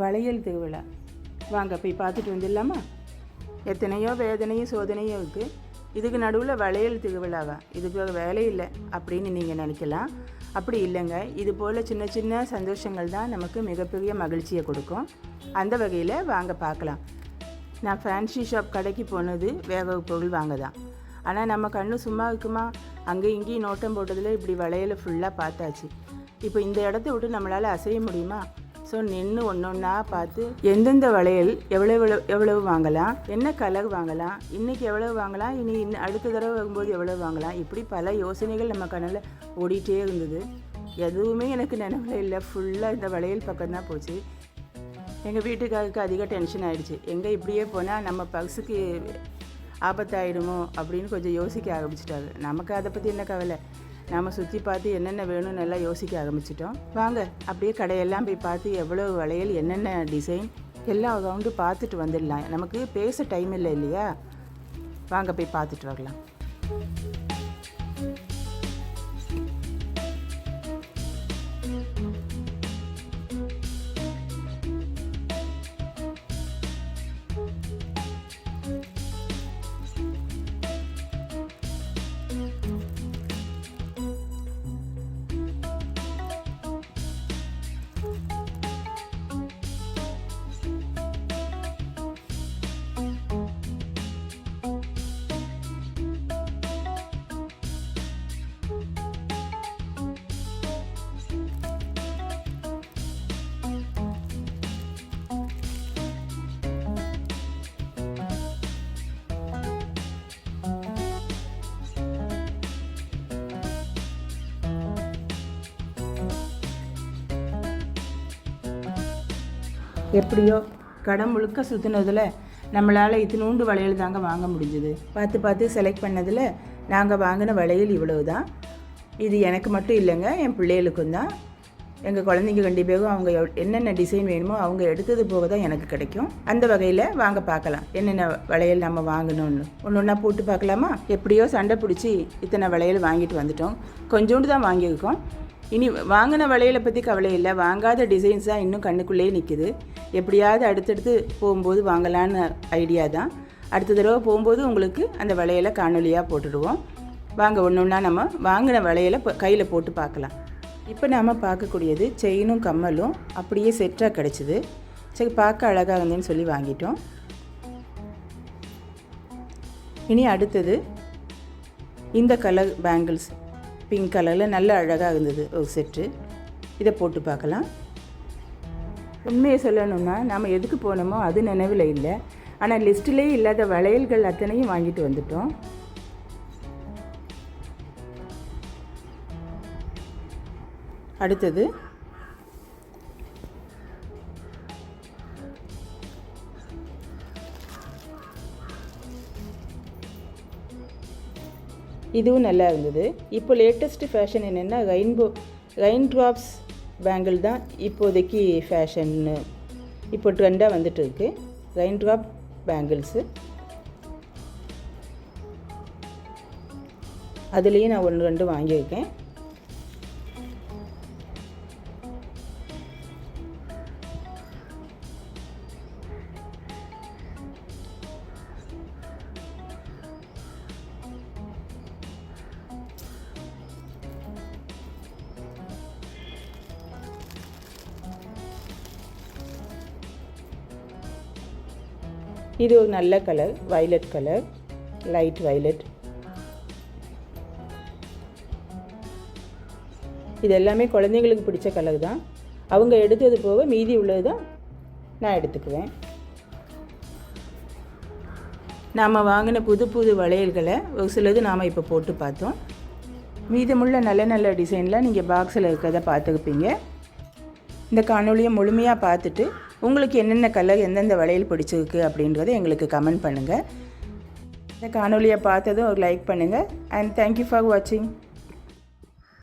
வளையல் திருவிழா. வாங்க போய் பார்த்துட்டு வந்துடலாமா? எத்தனையோ வேதனையும் சோதனையும் இருக்குது இதுக்கு நடுவில் வளையல் திருவிழாவா? இதுக்கு வேலை இல்லை அப்படின்னு நீங்கள் நினைக்கலாம். அப்படி இல்லைங்க. இது போல் சின்ன சின்ன சந்தோஷங்கள் தான் நமக்கு மிகப்பெரிய மகிழ்ச்சியை கொடுக்கும். அந்த வகையில் வாங்க பார்க்கலாம். நான் ஃபேன்சி ஷாப் கடைக்கு போனது வேக பொருள் வாங்க தான் ஆனால் நம்ம கண்ணு சும்மா இருக்குமா? அங்கே இங்கேயும் நோட்டம் போட்டதில் இப்படி வளையலை ஃபுல்லாக பார்த்தாச்சு. இப்போ இந்த இடத்த விட்டு நம்மளால் அசைய முடியுமா? ஸோ நின்று ஒன்று ஒன்றா பார்த்து எந்தெந்த வளையல் எவ்வளவு எவ்வளவு எவ்வளவு வாங்கலாம்? என்ன கலர் வாங்கலாம்? இன்றைக்கி எவ்வளவு வாங்கலாம்? இனி இன்னும் அடுத்த தடவை வரும்போது எவ்வளவு வாங்கலாம்? இப்படி பல யோசனைகள் நம்ம கண்ணில் ஓடிட்டே இருந்தது. எதுவுமே எனக்கு நினைவில் இல்லை. ஃபுல்லாக இந்த வளையல் பக்கம்தான் போச்சு. எங்கள் வீட்டுக்காருக்கு அதிக டென்ஷன் ஆகிடுச்சு எங்கே இப்படியே போனால் நம்ம பர்ஸுக்கு ஆபத்தாயிடுமோ அப்படின்னு கொஞ்சம் யோசிக்க ஆரம்பிச்சிட்டாரு. நமக்கு அதை பற்றி என்ன கவலை? நாம் சுற்றி பார்த்து என்னென்ன வேணும்னு எல்லாம் யோசிக்க ஆரம்பிச்சிட்டோம். வாங்க அப்படியே கடையெல்லாம் போய் பார்த்து எவ்வளோ வளையல் என்னென்ன டிசைன் எல்லா ரவுண்டு பார்த்துட்டு வந்துடலாம். நமக்கு பேச டைம் இல்லை இல்லையா? வாங்க போய் பார்த்துட்டு வரலாம். எப்படியோ கடன் முழுக்க சுற்றுனதில் நம்மளால் இத்தினூண்டு வளையல் தாங்க வாங்க முடிஞ்சுது. பார்த்து பார்த்து செலக்ட் பண்ணதில் நாங்கள் வாங்கின வளையல் இவ்வளவு தான் இது எனக்கு மட்டும் இல்லைங்க என் பிள்ளைகளுக்கும் தான். எங்கள் குழந்தைங்க கண்டிப்பாக அவங்க எவ்- என்னென்ன டிசைன் வேணுமோ அவங்க எடுத்தது போக தான் எனக்கு கிடைக்கும். அந்த வகையில் வாங்க பார்க்கலாம் என்னென்ன வளையல் நம்ம வாங்கணும்னு. ஒன்று ஒன்றா போட்டு பார்க்கலாமா? எப்படியோ சண்டை பிடிச்சி இத்தனை வளையல் வாங்கிட்டு வந்துட்டோம். கொஞ்சோண்டு தான் வாங்கியிருக்கோம். இனி வாங்கின வளையலை பற்றி கவலை இல்லை. வாங்காத டிசைன்ஸ் தான் இன்னும் கண்ணுக்குள்ளேயே நிற்கிது எப்படியாவது அடுத்தடுத்து போகும்போது வாங்கலான்னு ஐடியா தான். அடுத்த தடவை போகும்போது உங்களுக்கு அந்த வளையலை காணொலியாக போட்டுடுவோம். வாங்க ஒன்று ஒன்றா நம்ம வாங்கின வளையலை கையில் போட்டு பார்க்கலாம். இப்போ நாம் பார்க்கக்கூடியது செயினும் கம்மலும் அப்படியே செட்டாக கிடச்சிது. சரி பார்க்க அழகாக இருந்தேன்னு சொல்லி வாங்கிட்டோம். இனி அடுத்தது இந்த கலர் பேங்கிள்ஸ் பிங்க் கலரில் நல்ல அழகாக இருந்தது ஒரு செட்டு இதை போட்டு பார்க்கலாம். உண்மையை சொல்லணும்னா நம்ம எதுக்கு போனோமோ அது நினைவில் இல்லை. ஆனால் லிஸ்ட்டிலே இல்லாத வளையல்கள் அத்தனையும் வாங்கிட்டு வந்துட்டோம். அடுத்தது இதுவும் நல்லா இருந்தது. இப்போ லேட்டஸ்ட் ஃபேஷன் என்னென்னா ரெயின்போ ரெயின் ட்ராப்ஸ் பேங்கிள் தான் இப்போதைக்கு ஃபேஷன்னு இப்போ ட்ரெண்டாக வந்துட்டு இருக்கு. ரெயின் ட்ராப் பேங்கிள்ஸு அதுலேயும் நான் ஒன்று ரெண்டு வாங்கியிருக்கேன். இது ஒரு நல்ல colour violet colour light violet இது எல்லாமே குழந்தைங்களுக்கு பிடிச்ச கலர் தான். அவங்க எடுத்தது போக மீதி உள்ளது தான் நான் எடுத்துக்குவேன். நாம் வாங்கின புது புது வளையல்களை ஒரு சிலது நாம் இப்போ போட்டு பார்த்தோம். மீதமுள்ள நல்ல நல்ல டிசைனில் நீங்கள் பாக்ஸில் இருக்கிறத பார்த்துருப்பீங்க. இந்த காணொலியை முழுமையாக பார்த்துட்டு உங்களுக்கு என்னென்ன கலர் எந்தெந்த வளையல் பிடிச்சிருக்கு அப்படின்றத எங்களுக்கு கமெண்ட் பண்ணுங்கள் இந்த காணொலியை பார்த்ததும் ஒரு லைக் பண்ணுங்கள் அண்ட் தேங்க்யூ ஃபார் வாட்சிங்